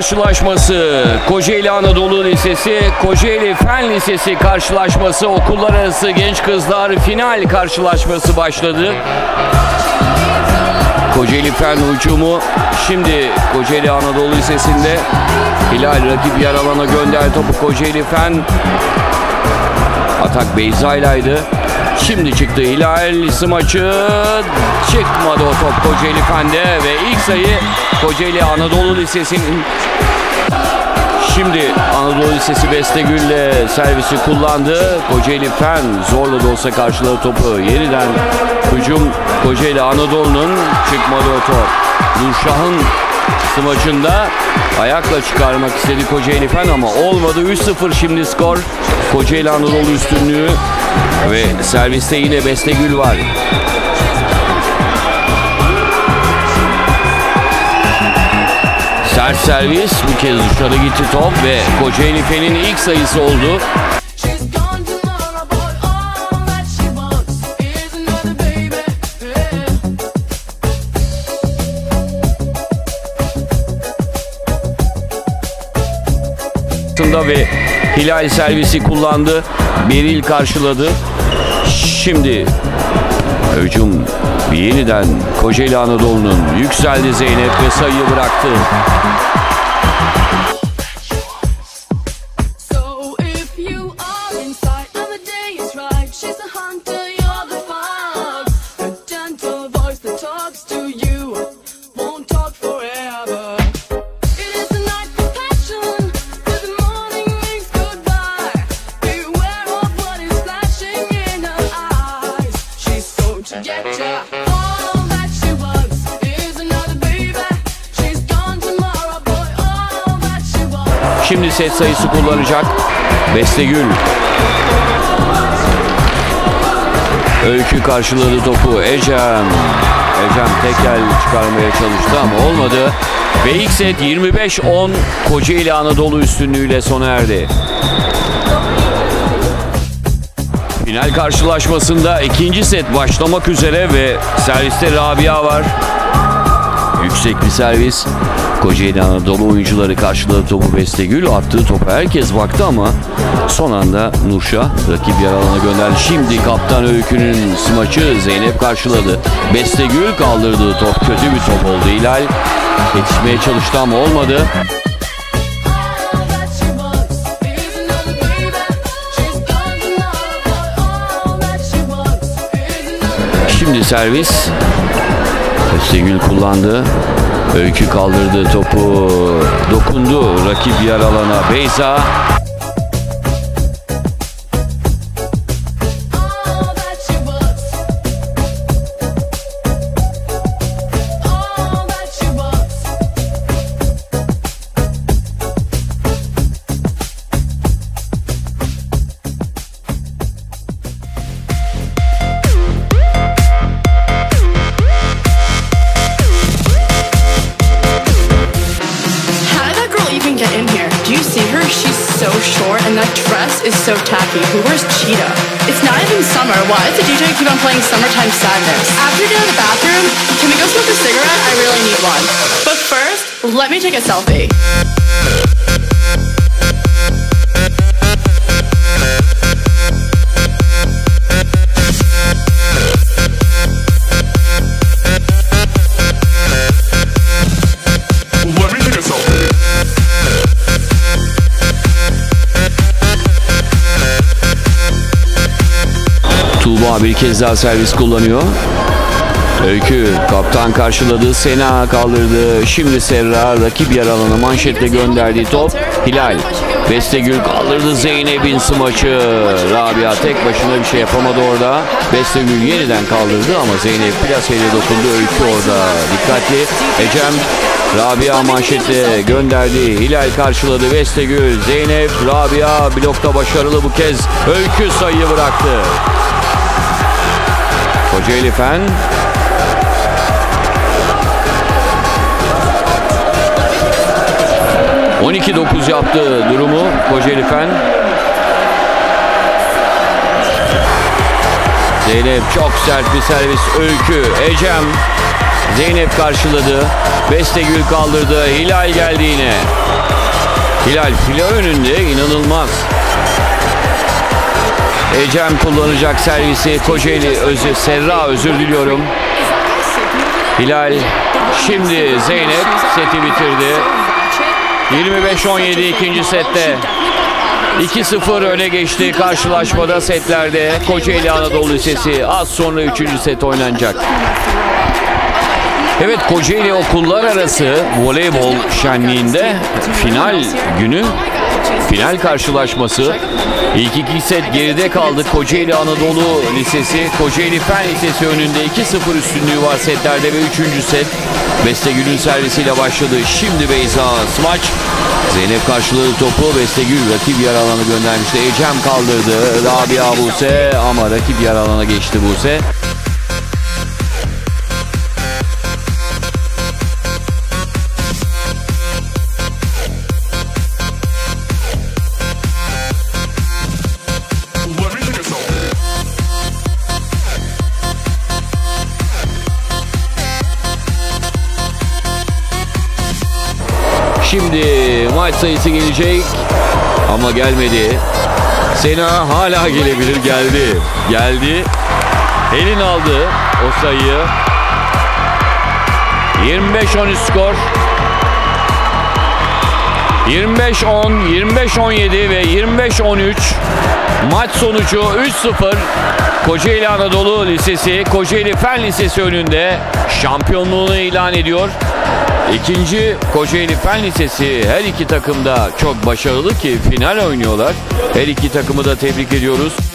karşılaşması. Kocaeli Anadolu Lisesi, Kocaeli Fen Lisesi karşılaşması. Okullar arası genç kızlar final karşılaşması başladı. Kocaeli Fen hücumu şimdi Kocaeli Anadolu Lisesi'nde Hilal rakip yer alana gönderdi topu Kocaeli Fen atak Beyza'ylaydı. Şimdi çıktı Hilal smaçı çıkmadı o top Kocaeli Fen'de ve ilk sayı Kocaeli Anadolu Lisesi'nin Şimdi Anadolu Lisesi Bestegül'le servisi kullandı. Kocaeli Fen zorla da olsa karşıladı topu. Yeniden hücum Kocaeli Anadolu'nun çıkmadı o top. Nurşah'ın smaçında ayakla çıkarmak istedi Kocaeli Fen ama olmadı. 3-0 şimdi skor. Kocaeli Anadolu üstünlüğü ve serviste yine Bestegül var. Sert servis bu kez dışarı gitti top ve Kocaeli Fen'in ilk sayısı oldu. Aslında ve Hilal servisi kullandı. Beril karşıladı. Şimdi hücum yeniden Kocaeli Anadolu'nun yükseldi Zeynep ve sayıyı bıraktı. Şimdi set sayısı kullanacak. Bestegül. Öykü karşıladı topu. Ecem. Ecem tekel çıkarmaya çalıştı ama olmadı. Ve ilk set 25-10 Kocaeli Anadolu üstünlüğüyle sona erdi. Final karşılaşmasında ikinci set başlamak üzere ve serviste Rabia var. Yüksek bir servis. Kocaeli Anadolu oyuncuları karşıladı topu Bestegül. Attığı topa herkes baktı ama son anda Nurşah rakip yer alana gönderdi. Şimdi kaptan Öykü'nün smaçı Zeynep karşıladı. Bestegül kaldırdığı top kötü bir top oldu. Hilal yetişmeye çalıştı ama olmadı. Şimdi servis. Bestegül kullandı. Öykü kaldırdı topu. Dokundu rakip yer alana. Beyza tacky. Who wears cheetah? It's not even summer. Why does the DJ keep on playing Summertime Sadness? After you get out of the bathroom, can we go smoke a cigarette? I really need one. But first, let me take a selfie. Tuğba bir kez daha servis kullanıyor. Öykü kaptan karşıladı. Sena kaldırdı. Şimdi Serra rakip yer alana manşetle gönderdiği top. Hilal. Bestegül kaldırdı Zeynep'in smaçı. Rabia tek başına bir şey yapamadı orada. Bestegül yeniden kaldırdı ama Zeynep plaseyle dokundu. Öykü orada. Dikkatli. Ecem Rabia manşetle gönderdi. Hilal karşıladı. Bestegül. Zeynep. Rabia blokta başarılı bu kez. Öykü sayıyı bıraktı. Kocaeli Fen 12-9 yaptı durumu Kocaeli Fen. Zeynep çok sert bir servis. Öykü, Ecem. Zeynep karşıladı. Bestegül kaldırdı. Hilal geldi yine. Hilal file önünde inanılmaz. Ecem kullanacak servisi. Kocaeli özür, Serra özür diliyorum. Hilal şimdi Zeynep seti bitirdi. 25-17 ikinci sette. 2-0 öne geçti karşılaşmada setlerde. Kocaeli Anadolu Lisesi az sonra 3. set oynanacak. Evet Kocaeli okullar arası voleybol şenliğinde final günü final karşılaşması. İlk iki set geride kaldı. Kocaeli Anadolu Lisesi, Kocaeli Fen Lisesi önünde 2-0 üstünlüğü var setlerde ve 3. set Bestegül'ün servisiyle başladı. Şimdi Beyza Smaç. Zeynep karşıladı topu. Bestegül rakip yer alana göndermişti. Ecem kaldırdı. Rabia Buse ama rakip yer alana geçti Buse. Şimdi maç sayısı gelecek ama gelmedi. Sena hala gelebilir geldi. Geldi. Elin aldı o sayıyı. 25-13 skor. 25-10, 25-17 ve 25-13 maç sonucu 3-0 Kocaeli Anadolu Lisesi Kocaeli Fen Lisesi önünde şampiyonluğunu ilan ediyor. İkinci Kocaeli Fen Lisesi her iki takım da çok başarılı ki final oynuyorlar. Her iki takımı da tebrik ediyoruz.